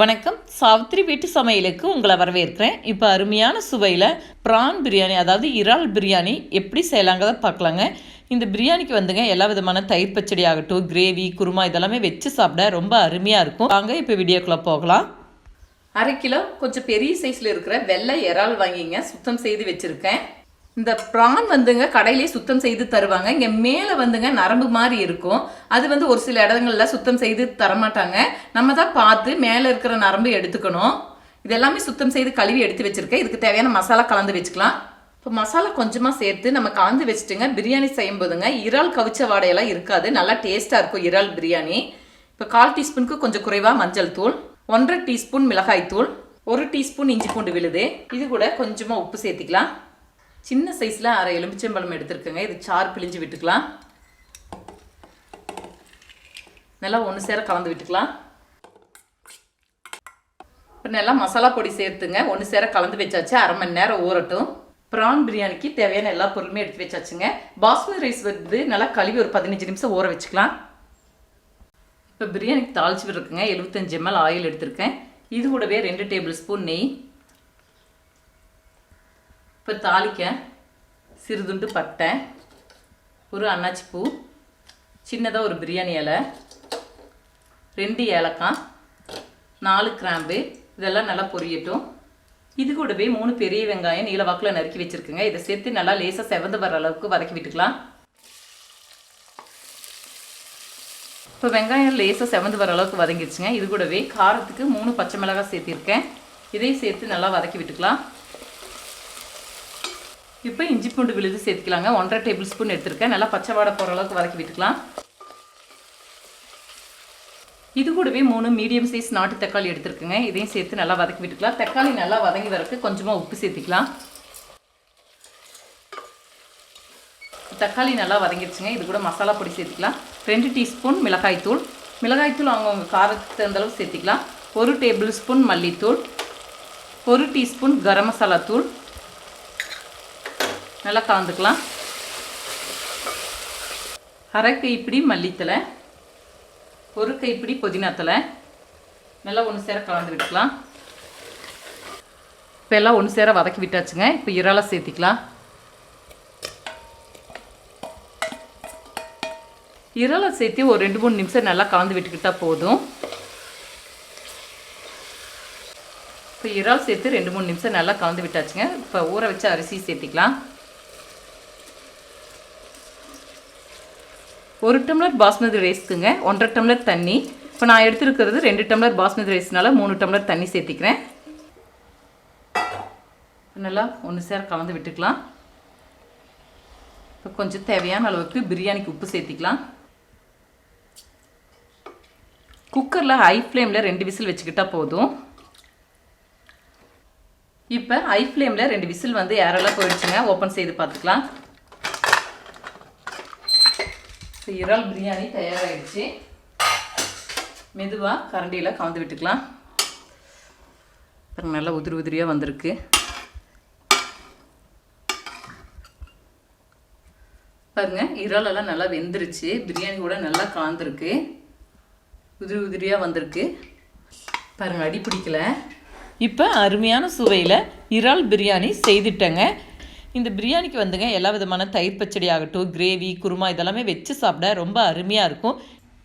வணக்கம். சாவித்திரி வீட்டு சமையலுக்கு உங்களை வரவேற்கிறேன். இப்போ அருமையான சுவையில் ப்ரான் பிரியாணி அதாவது இறால் பிரியாணி எப்படி செய்யலாங்கிறத பார்க்கலாங்க. இந்த பிரியாணிக்கு வந்துங்க எல்லா விதமான தயிர் பச்சடி ஆகட்டும் கிரேவி குருமா இதெல்லாமே வச்சு சாப்பிட ரொம்ப அருமையாக இருக்கும். வாங்க இப்போ வீடியோக்குள்ளே போகலாம். அரை கிலோ கொஞ்சம் பெரிய சைஸில் இருக்கிற வெள்ளை இறால் வாங்கிங்க. சுத்தம் செய்து வச்சுருக்கேன். இந்த ப்ரான் வந்துங்க கடையிலே சுத்தம் செய்து தருவாங்க. இங்கே மேலே வந்துங்க நரம்பு மாதிரி இருக்கும். அது வந்து ஒரு சில இடங்கள்ல சுத்தம் செய்து தரமாட்டாங்க. நம்ம தான் பார்த்து மேலே இருக்கிற நரம்பு எடுத்துக்கணும். இது எல்லாமே சுத்தம் செய்து கழுவி எடுத்து வச்சுருக்கேன். இதுக்கு தேவையான மசாலா கலந்து வச்சுக்கலாம். இப்போ மசாலா கொஞ்சமாக சேர்த்து நம்ம கலந்து வச்சுட்டுங்க பிரியாணி செய்யும் போதுங்க இறால் கவிச்ச வாடையெல்லாம் இருக்காது. நல்லா டேஸ்ட்டாக இருக்கும் இறால் பிரியாணி. இப்போ கால் டீஸ்பூனுக்கு கொஞ்சம் குறைவாக மஞ்சள் தூள் ஒன்றரை டீஸ்பூன் மிளகாய் தூள் ஒரு டீஸ்பூன் இஞ்சி பூண்டு விழுது. இது கூட கொஞ்சமாக உப்பு சேர்த்திக்கலாம். சின்ன சைஸில் அரை எலுமிச்சம்பழம் எடுத்துருக்கேங்க. இது சார் பிழிஞ்சு விட்டுக்கலாம். நல்லா ஒன்று சேர கலந்து விட்டுக்கலாம். இப்போ நல்லா மசாலா பொடி சேர்த்துங்க. ஒன்று சேர கலந்து வச்சாச்சு. அரை மணி நேரம் ஊறட்டும். ப்ரான் பிரியாணிக்கு தேவையான எல்லா பொருளுமே எடுத்து வச்சாச்சுங்க. பாஸ்மதி ரைஸ் வந்து நல்லா கழுவி ஒரு பதினஞ்சு நிமிஷம் ஊற வச்சுக்கலாம். இப்போ பிரியாணிக்கு தாளிச்சு விட்டுருக்குங்க. எழுபத்தஞ்சு எம்எல் ஆயில் எடுத்திருக்கேன். இது கூடவே ரெண்டு டேபிள் ஸ்பூன் நெய். இப்போ தாளிக்க சிறுதுண்டு பட்டை ஒரு அன்னாச்சி பூ சின்னதாக ஒரு பிரியாணி இலை ரெண்டு ஏலக்காய் நாலு கிராம்பு இதெல்லாம் நல்லா பொரியட்டும். இது கூடவே மூணு பெரிய வெங்காயம் நீல வாக்கில் நறுக்கி வச்சுருக்குங்க. இதை சேர்த்து நல்லா லேசாக செவந்து வர அளவுக்கு வதக்கி விட்டுக்கலாம். இப்போ வெங்காயம் லேசாக செவந்து வர அளவுக்கு வதங்கிடுச்சுங்க. இது கூடவே காரத்துக்கு மூணு பச்சை மிளகாய் சேர்த்திருக்கேன். இதையும் சேர்த்து நல்லா வதக்கி விட்டுக்கலாம். இப்போ இஞ்சி பூண்டு விழுது சேர்த்துக்கலாங்க. ஒன்றரை டேபிள் ஸ்பூன் எடுத்துருக்கேன். நல்லா பச்சை வாடை போகிற அளவுக்கு வதக்கி விட்டுக்கலாம். இது கூடவே மூணு மீடியம் சைஸ் நாட்டு தக்காளி எடுத்துருக்குங்க. இதையும் சேர்த்து நல்லா வதக்கி விட்டுக்கலாம். தக்காளி நல்லா வதங்கி வரக்கு கொஞ்சமாக உப்பு சேர்த்துக்கலாம். தக்காளி நல்லா வதங்கிடுச்சுங்க இது கூட மசாலா பொடி சேர்த்துக்கலாம். ரெண்டு டீஸ்பூன் மிளகாய்த்தூள் மிளகாய்த்தூள் அவங்கவுங்க காரத்துக்கு தகுந்த அளவு சேர்த்துக்கலாம். ஒரு டேபிள் ஸ்பூன் மல்லித்தூள். ஒரு டீஸ்பூன் கரம் மசாலா தூள். நல்லா கலந்துக்கலாம். அரை கைப்பிடி மல்லித்தலை ஒரு கைப்பிடி புதினா நல்லா ஒன்று சேர கலந்து விட்டுக்கலாம் இப்போ எல்லாம் ஒன்று சேர வதக்கி விட்டாச்சுங்க. இப்போ இறாலை சேர்த்திக்கலாம். இறாலை சேர்த்து ஒரு ரெண்டு மூணு நிமிஷம் நல்லா கலந்து விட்டுக்கிட்டால் போதும். இப்போ இறால் சேர்த்து ரெண்டு மூணு நிமிஷம் நல்லா கலந்து விட்டாச்சுங்க. இப்போ ஊற வச்ச அரிசி சேர்த்திக்கலாம். ஒரு டம்ளர் பாஸ்மதி ரைஸ்க்குங்க ஒன்றரை டம்ளர் தண்ணி. இப்போ நான் எடுத்துருக்கிறது ரெண்டு டம்ளர் பாஸ்மதி ரைஸ்னால மூணு டம்ளர் தண்ணி சேர்த்திக்கிறேன். நல்லா ஒன்று சேர கலந்து விட்டுக்கலாம். இப்போ கொஞ்சம் தேவையான அளவுக்கு பிரியாணிக்கு உப்பு சேர்த்திக்கலாம். குக்கரில் ஹை ஃப்ளேமில் ரெண்டு விசில் வச்சுக்கிட்டால் போதும். இப்போ ஹை ஃப்ளேமில் ரெண்டு விசில் வந்து யாரெல்லாம் போயிடுச்சுங்க. ஓப்பன் செய்து பார்த்துக்கலாம். இப்போ இறால் பிரியாணி தயாராகிடுச்சு மெதுவாக கரண்டியில் கலந்து விட்டுக்கலாம். அப்புறம் நல்லா உதிரி உதிரியாக வந்திருக்கு. பாருங்கள் இறாலெல்லாம் நல்லா வெந்துருச்சு. பிரியாணி கூட நல்லா காந்திருக்கு உதிரி உதிரியாக வந்திருக்கு. பாருங்கள் அடி பிடிக்கல. இப்போ அருமையான சுவையில் இறால் பிரியாணி செய்துட்டேங்க. இந்த பிரியாணிக்கு வந்துங்க எல்லா விதமான தயிர் பச்சடி ஆகட்டும் கிரேவி குருமா இதெல்லாமே வச்சு சாப்பிட ரொம்ப அருமையாக இருக்கும்.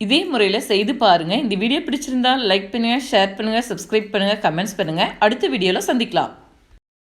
இதே முறையில் செய்து பாருங்கள் இந்த வீடியோ பிடிச்சிருந்தா லைக் பண்ணுங்கள் ஷேர் பண்ணுங்கள் சப்ஸ்கிரைப் பண்ணுங்கள் கமெண்ட்ஸ் பண்ணுங்கள் அடுத்த வீடியோவில் சந்திக்கலாம்.